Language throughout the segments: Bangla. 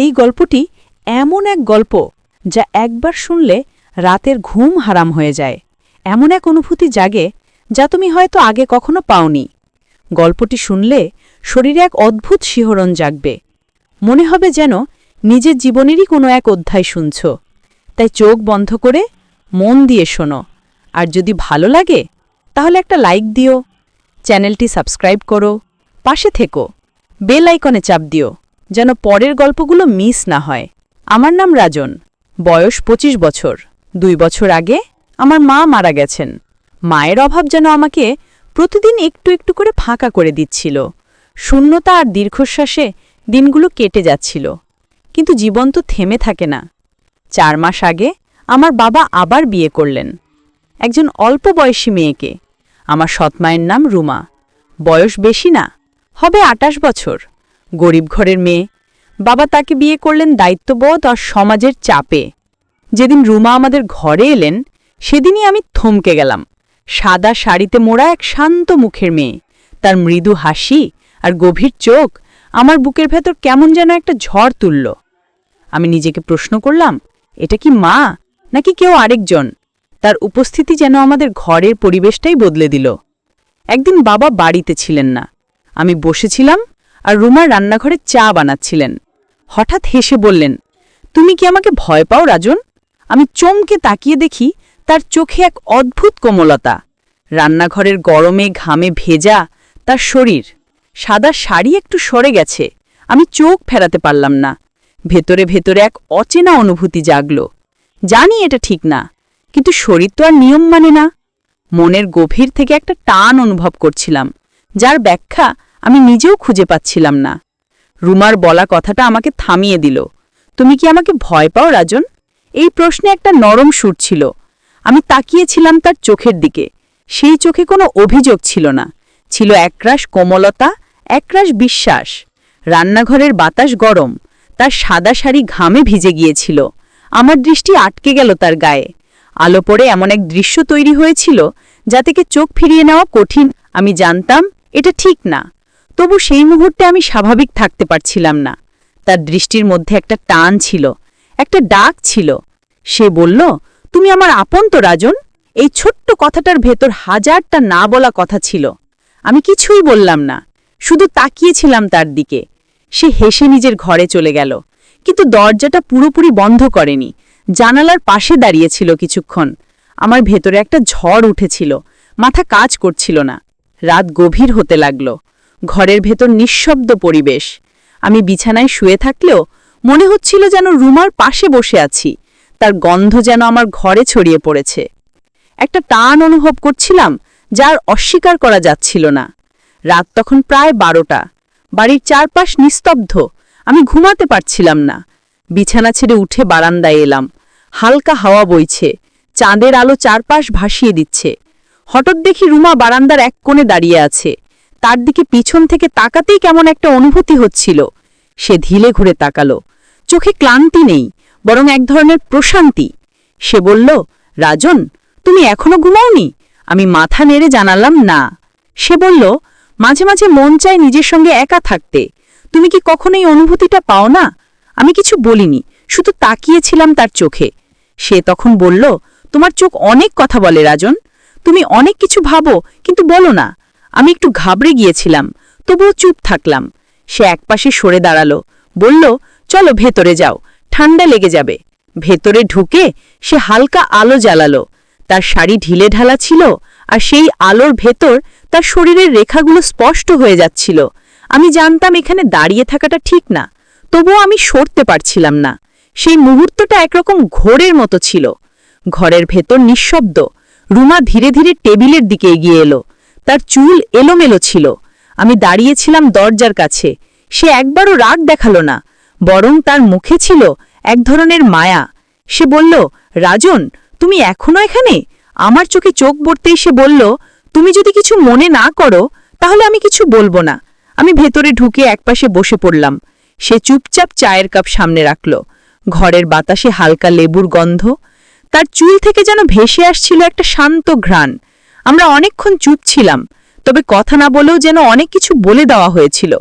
এই গল্পটি এমন এক গল্প যা একবার শুনলে রাতের ঘুম হারাম হয়ে যায়। এমন এক অনুভূতি জাগে যা তুমি হয়তো আগে কখনো পাওনি। গল্পটি শুনলে শরীরে এক অদ্ভুত শিহরণ জাগবে। মনে হবে যেন নিজের জীবনেরই কোনো এক অধ্যায় শুনছ। তাই চোখ বন্ধ করে মন দিয়ে শোনো। আর যদি ভালো লাগে, তাহলে একটা লাইক দিও। চ্যানেলটি সাবস্ক্রাইব করো। পাশে থেকো। বেল আইকনে চাপ দিও। যেন পরের গল্পগুলো মিস না হয়। আমার নাম রাজন। বয়স ২৫ বছর। দুই বছর আগে আমার মা মারা গেছেন। মায়ের অভাব যেন আমাকে প্রতিদিন একটু একটু করে ফাঁকা করে দিচ্ছিল। শূন্যতা আর দীর্ঘশ্বাসে দিনগুলো কেটে যাচ্ছিল। কিন্তু জীবন তো থেমে থাকে না। চার মাস আগে আমার বাবা আবার বিয়ে করলেন। একজন অল্প বয়সী মেয়েকে। আমার সৎমায়ের নাম রুমা। বয়স বেশি না, হবে আটাশ বছর। গরিব ঘরের মেয়ে। বাবা তাকে বিয়ে করলেন দায়িত্ববোধ আর সমাজের চাপে। যেদিন রুমা আমাদের ঘরে এলেন, সেদিনই আমি থমকে গেলাম। সাদা শাড়িতে মোড়া এক শান্ত মুখের মেয়ে। তার মৃদু হাসি আর গভীর চোখ আমার বুকের ভেতর কেমন যেন একটা ঝড় তুলল। আমি নিজেকে প্রশ্ন করলাম, এটা কি মা? নাকি কেউ আরেকজন? তার উপস্থিতি যেন আমাদের ঘরের পরিবেশটাই বদলে দিল। একদিন বাবা বাড়িতে ছিলেন না। আমি বসেছিলাম আর রুমার রান্নাঘরে চা বানাচ্ছিলেন। হঠাৎ হেসে বললেন, তুমি কি আমাকে ভয় পাও, রাজন? আমি চমকে তাকিয়ে দেখি তার চোখে এক অদ্ভুত কোমলতা। রান্নাঘরের গরমে ঘামে ভেজা তার শরীর। সাদা শাড়ি একটু সরে গেছে, আমি চোখ ফেরাতে পারলাম না। ভেতরে ভেতরে এক অচেনা অনুভূতি জাগল। জানি এটা ঠিক না, কিন্তু শরীর তো আর নিয়ম মানে না। মনের গভীর থেকে একটা টান অনুভব করছিলাম, যার ব্যাখ্যা আমি নিজেও খুঁজে পাচ্ছিলাম না। রুমার বলা কথাটা আমাকে থামিয়ে দিল। তুমি কি আমাকে ভয় পাও, রাজন? এই প্রশ্নে একটা নরম সুর ছিল। আমি তাকিয়েছিলাম তার চোখের দিকে। সেই চোখে কোনো অভিযোগ ছিল না। ছিল একরাশ কোমলতা, একরাশ বিশ্বাস। রান্নাঘরের বাতাস গরম। তার সাদা শাড়ি ঘামে ভিজে গিয়েছিল। আমার দৃষ্টি আটকে গেল তার গায়ে। আলো পড়ে এমন এক দৃশ্য তৈরি হয়েছিল, যা থেকে চোখ ফিরিয়ে নেওয়া কঠিন। আমি জানতাম, এটা ঠিক না। তবু সেই মুহূর্তে আমি স্বাভাবিক থাকতে পারছিলাম না। তার দৃষ্টির মধ্যে একটা টান ছিল, একটা ডাক ছিল। সে বলল, তুমি আমার আপন তো রাজন। এই ছোট্ট কথাটার ভেতর হাজারটা না বলা কথা ছিল। আমি কিছুই বললাম না, শুধু তাকিয়েছিলাম তার দিকে। সে হেসে নিজের ঘরে চলে গেল, কিন্তু দরজাটা পুরোপুরি বন্ধ করেনি। জানালার পাশে দাঁড়িয়েছিল কিছুক্ষণ। আমার ভেতরে একটা ঝড় উঠেছিল, মাথা কাজ করছিল না। রাত গভীর হতে লাগল। ঘরের ভেতর নিঃশব্দ পরিবেশ। আমি বিছানায় শুয়ে থাকলেও মনে হচ্ছিল যেন রুমার পাশে বসে আছি। তার গন্ধ যেন আমার ঘরে ছড়িয়ে পড়েছে। একটা টান অনুভব করছিলাম, যার অস্বীকার করা যাচ্ছিল না। রাত তখন প্রায় বারোটা। বাড়ির চারপাশ নিস্তব্ধ। আমি ঘুমাতে পারছিলাম না। বিছানা ছেড়ে উঠে বারান্দায় এলাম। হালকা হাওয়া বইছে। চাঁদের আলো চারপাশ ভাসিয়ে দিচ্ছে। হঠাৎ দেখি রুমা বারান্দার এক কোণে দাঁড়িয়ে আছে। তার দিকে পিছন থেকে তাকাতেই কেমন একটা অনুভূতি হচ্ছিল। সে ধীলে ঘুরে তাকালো। চোখে ক্লান্তি নেই, বরং এক ধরনের প্রশান্তি। সে বলল, রাজন, তুমি এখনও ঘুমাওনি? আমি মাথা নেড়ে জানালাম, না। সে বলল, মাঝে মাঝে মন চায় নিজের সঙ্গে একা থাকতে। তুমি কি কখনো এই অনুভূতিটা পাও না? আমি কিছু বলিনি, শুধু তাকিয়েছিলাম তার চোখে। সে তখন বলল, তোমার চোখ অনেক কথা বলে, রাজন। তুমি অনেক কিছু ভাবো, কিন্তু বলো না। আমি একটু ঘাবড়ে গিয়েছিলাম, তবুও চুপ থাকলাম। সে একপাশে সরে দাঁড়াল, বলল, চলো ভেতরে যাও, ঠান্ডা লেগে যাবে। ভেতরে ঢুকে সে হালকা আলো জ্বালালো। তার শাড়ি ঢিলে ঢালা ছিল আর সেই আলোর ভেতর তার শরীরের রেখাগুলো স্পষ্ট হয়ে যাচ্ছিল। আমি জানতাম এখানে দাঁড়িয়ে থাকাটা ঠিক না, তবুও আমি সরতে পারছিলাম না। সেই মুহূর্তটা একরকম ঘোরের মতো ছিল। ঘরের ভেতর নিঃশব্দ, রুমা ধীরে ধীরে টেবিলের দিকে এগিয়ে এলো। তার চুল এলোমেলো ছিল। আমি দাঁড়িয়েছিলাম দরজার কাছে। সে একবারও রাগ দেখাল না, বরং তার মুখে ছিল এক ধরনের মায়া। সে বলল, রাজন, তুমি এখনও এখানে? আমার চোখে চোখ পড়তেই সে বলল, তুমি যদি কিছু মনে না করো, তাহলে আমি কিছু বলব না। আমি ভেতরে ঢুকে একপাশে বসে পড়লাম। সে চুপচাপ চায়ের কাপ সামনে রাখল। ঘরের বাতাসে হালকা লেবুর গন্ধ। তার চুল থেকে যেন ভেসে আসছিল একটা শান্ত ঘ্রাণ। আমরা অনেকক্ষণ চুপ ছিলাম, তবে কথা না বলেও যেন অনেক কিছু বলে দেওয়া হয়েছিল।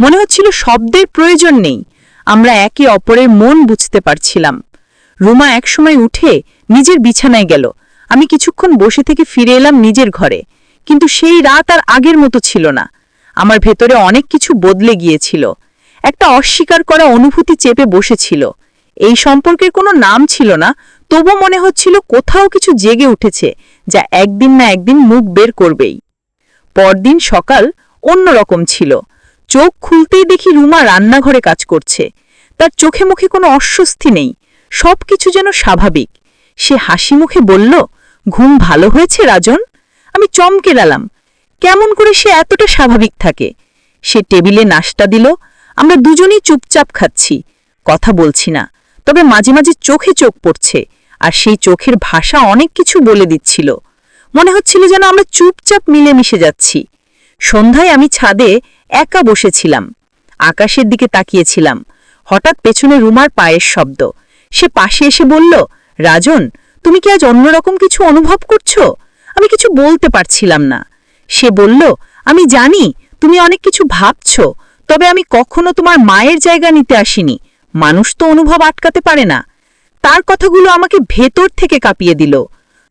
মনে হচ্ছিল শব্দের প্রয়োজন নেই। আমরা একে অপরের মন বুঝতে পারছিলাম। রুমা একসময় উঠে নিজের বিছানায় গেল। আমি কিছুক্ষণ বসে থেকে ফিরে এলাম নিজের ঘরে। কিন্তু সেই রাত আর আগের মতো ছিল না। আমার ভেতরে অনেক কিছু বদলে গিয়েছিল। একটা অস্বীকার করা অনুভূতি চেপে বসেছিল। এই সম্পর্কের কোনো নাম ছিল না তবু মনে হচ্ছিল কোথাও কিছু জেগে উঠেছে যা একদিন না একদিন মুখ বের করবেই। পরদিন সকাল অন্যরকম ছিল। চোখ খুলতেই দেখি রুমা রান্নাঘরে কাজ করছে। তার চোখে মুখে কোনো অস্বস্তি নেই। সবকিছু যেন স্বাভাবিক। সে হাসি মুখে বলল, ঘুম ভালো হয়েছে রাজন? আমি চমকে লালাম কেমন করে সে এতটা স্বাভাবিক থাকে? সে টেবিলে নাশটা দিল। আমরা দুজনেই চুপচাপ খাচ্ছি। কথা বলছি না। তবে মাঝে মাঝে চোখে চোখ পড়ছে। আর সেই চোখের ভাষা অনেক কিছু বলে দিচ্ছিল। মনে হচ্ছিল যেন আমরা চুপচাপ মিলেমিশে যাচ্ছি। সন্ধ্যায় আমি ছাদে একা বসেছিলাম। আকাশের দিকে তাকিয়েছিলাম। হঠাৎ পেছনে রুমার পায়ের শব্দ। সে পাশে এসে বলল, রাজন, তুমি কি আজ অন্যরকম কিছু অনুভব করছ? আমি কিছু বলতে পারছিলাম না। সে বলল, আমি জানি, তুমি অনেক কিছু ভাবছ, তবে আমি কখনো তোমার মায়ের জায়গা নিতে আসিনি। মানুষ তো অনুভব আটকাতে পারে না। তার কথাগুলো আমাকে ভেতর থেকে কাঁপিয়ে দিল।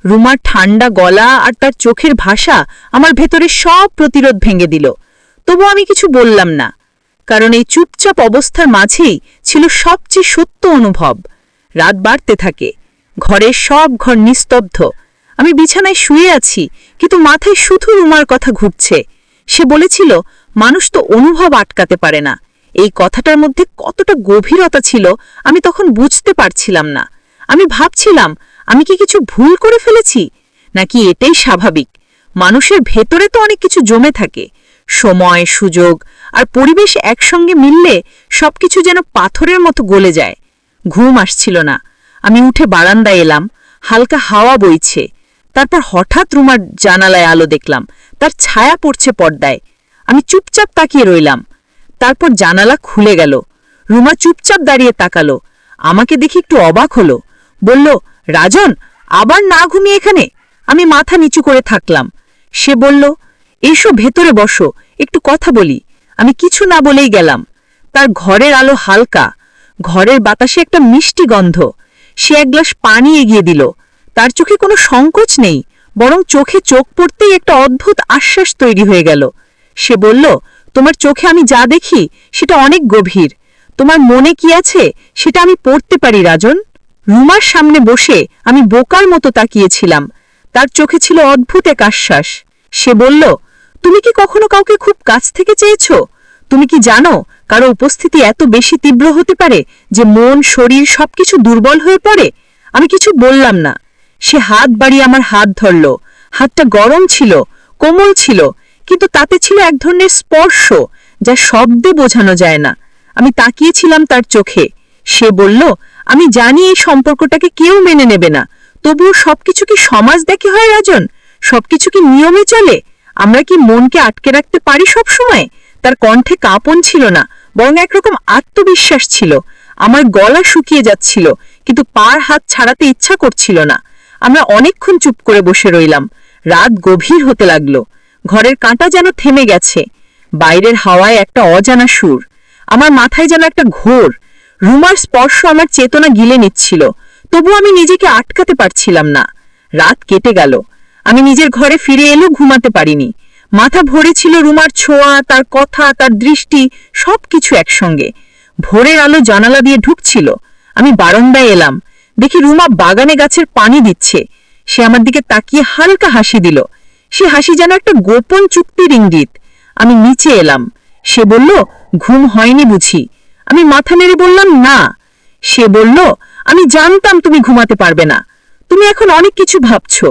রুমার ঠান্ডা গলা আর তার চোখের ভাষা আমার ভেতরে সব প্রতিরোধ ভেঙে দিল। তবু আমি কিছু বললাম না, কারণ এই চুপচাপ অবস্থার মাঝেই ছিল সবচেয়ে সত্য অনুভব। রাত বাড়তে থাকে, ঘরের সব ঘর নিস্তব্ধ। আমি বিছানায় শুয়ে আছি, কিন্তু মাথায় শুধু রুমার কথা ঘুরছে। সে বলেছিল, মানুষ তো অনুভব আটকাতে পারে না। এই কথাটার মধ্যে কতটা গভীরতা ছিল আমি তখন বুঝতে পারছিলাম না। আমি ভাবছিলাম, আমি কি কিছু ভুল করে ফেলেছি? নাকি এটাই স্বাভাবিক? মানুষের ভেতরে তো অনেক কিছু জমে থাকে। সময়, সুযোগ আর পরিবেশ একসঙ্গে মিললে সবকিছু যেন পাথরের মতো গলে যায়। ঘুম আসছিল না। আমি উঠে বারান্দায় এলাম। হালকা হাওয়া বইছে। তারপর হঠাৎ রুমার জানালায় আলো দেখলাম। তার ছায়া পড়ছে পর্দায়। আমি চুপচাপ তাকিয়ে রইলাম। তারপর জানালা খুলে গেল। রুমা চুপচাপ দাঁড়িয়ে তাকালো। আমাকে দেখি একটু অবাক হলো। বলল, রাজন, আবার না ঘুমিয়ে এখানে? আমি মাথা নিচু করে থাকলাম। সে বলল, এসো ভেতরে বসো, একটু কথা বলি। আমি কিছু না বলেই গেলাম। তার ঘরের আলো হালকা। ঘরের বাতাসে একটা মিষ্টি গন্ধ। সে এক গ্লাস পানি এগিয়ে দিল। তার চোখে কোনো সংকোচ নেই, বরং চোখে চোখ পড়তেই একটা অদ্ভুত আশ্বাস তৈরি হয়ে গেল। সে বলল তোমার চোখে আমি যা দেখি, সেটা অনেক গভীর। তোমার মনে কি আছে, সেটা আমি পড়তে পারি, রাজন। রুমার সামনে বসে আমি বোকার মতো তাকিয়েছিলাম। তার চোখে ছিল অদ্ভুত এক আশ্বাস। সে বলল, তুমি কি কখনো কাউকে খুব কাছ থেকে চেয়েছ? তুমি কি জানো, কারও উপস্থিতি এত বেশি তীব্র হতে পারে যে মন, শরীর সবকিছু দুর্বল হয়ে পড়ে? আমি কিছু বললাম না। সে হাত বাড়িয়ে আমার হাত ধরল। হাতটা গরম ছিল, কোমল ছিল। কিন্তু তাতে ছিল এক ধরনের স্পর্শ যা শব্দে বোঝানো যায় না। আমি তাকিয়েছিলাম তার চোখে। সে বলল, আমি জানি এই সম্পর্কটাকে কেউ মেনে নেবে না। তবুও সবকিছু কি সমাজ দেখে হয়, রাজন? সবকিছু কি নিয়মে চলে? আমরা কি মনকে আটকে রাখতে পারি সব সময় তার কণ্ঠে কাঁপন ছিল না, বরং একরকম আত্মবিশ্বাস ছিল। আমার গলা শুকিয়ে যাচ্ছিল, কিন্তু পার হাত ছাড়াতে ইচ্ছা করছিল না। আমরা অনেকক্ষণ চুপ করে বসে রইলাম। রাত গভীর হতে লাগল। ঘরের কাঁটা যেন থেমে গেছে। বাইরের হাওয়ায় একটা অজানা সুর। আমার মাথায় যেন একটা ঘোর। রুমার স্পর্শ আমার চেতনা গিলে নিচ্ছিল। তবু আমি নিজেকে আটকাতে পারছিলাম না। রাত কেটে গেল। আমি নিজের ঘরে ফিরে এলো ঘুমাতে পারিনি। মাথা ভরে ছিল রুমার ছোঁয়া, তার কথা, তার দৃষ্টি সব কিছু একসঙ্গে। ভোরের আলো জানালা দিয়ে ঢুকছিল। আমি বারান্দায় এলাম। দেখি রুমা বাগানে গাছের পানি দিচ্ছে। সে আমার দিকে তাকিয়ে হালকা হাসি দিল। সে হাসি যেন একটা গোপন চুক্তির ইঙ্গিত। আমি নিচে এলাম। সে বলল, ঘুম হয়নি বুঝি। আমি মাথা নেড়ে বললাম, না। সে বলল, আমি জানতাম তুমি ঘুমাতে পারবে না। তুমি এখন অনেক কিছু ভাবছ,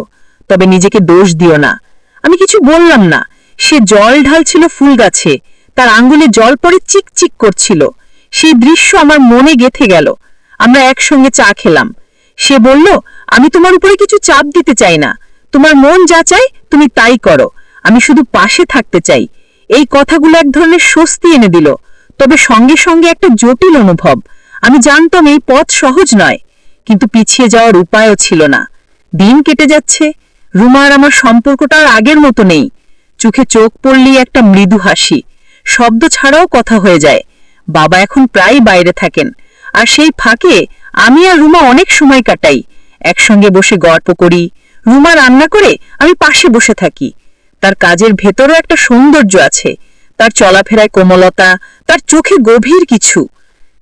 তবে নিজেকে দোষ দিও না। আমি কিছু বললাম না। সে জল ঢালছিল ফুল গাছে। তার আঙ্গুলে জল পরে চিকচিক করছিল। সেই দৃশ্য আমার মনে গেথে গেল। আমরা একসঙ্গে চা খেলাম। সে বলল, আমি তোমার উপরে কিছু চাপ দিতে চাই না। তোমার মন যা চাই তুমি তাই করো। আমি শুধু পাশে থাকতে চাই। এই কথাগুলো এক ধরনের স্বস্তি এনে দিল। তবে সঙ্গে সঙ্গে একটা জটিল অনুভব। আমি জানতাম এই পথ সহজ নয়। কিন্তু পিছিয়ে যাওয়ার উপায়ও ছিল না। দিন কেটে যাচ্ছে। রুমার আমার সম্পর্কটা আর আগের মতো নেই। চোখে চোখ পড়লেই একটা মৃদু হাসি। শব্দ ছাড়াও কথা হয়ে যায়। বাবা এখন প্রায় বাইরে থাকেন। আর সেই ফাঁকে আমি আর রুমা অনেক সময় কাটাই। একসঙ্গে বসে গল্প করি রুমা রান্না করে আমি পাশে বসে থাকি। তার কাজের ভেতরও একটা সৌন্দর্য আছে। তার চলাফেরায় কোমলতা, তার চোখে গভীর কিছু।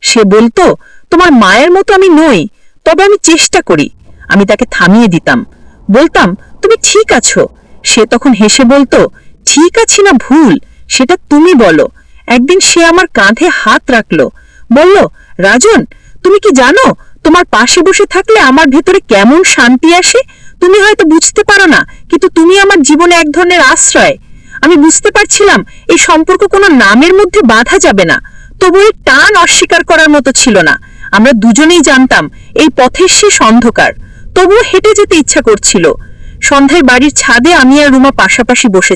সে বলতো, তোমার মায়ের মতো আমি নই, তবে আমি চেষ্টা করি। আমি তাকে থামিয়ে দিতাম। বলতাম, তুমি ঠিক আছো। সে তখন হেসে বলতো, ঠিক আছি না ভুল, সেটা তুমি বলো। একদিন সে আমার কাঁধে হাত রাখল। বলল, রাজন, তুমি কি জানো, তোমার পাশে বসে থাকলে আমার ভেতরে কেমন শান্তি আসে? তুমি হয়তো বুঝতে পারো না, কিন্তু তুমি আমার জীবনে এক ধরনের আশ্রয়। আমি বুঝতে পারছিলাম এই সম্পর্ক কোনো নামের মধ্যে বাধা যাবে না, তবু এই টান অস্বীকার করার মতো ছিল না। আমরা দুজনেই জানতাম এই পথের শেষ অন্ধকার, তবুও হেঁটে যেতে ইচ্ছা করছিল। সন্ধ্যায় বাড়ির ছাদে আমি আর রুমা পাশাপাশি বসে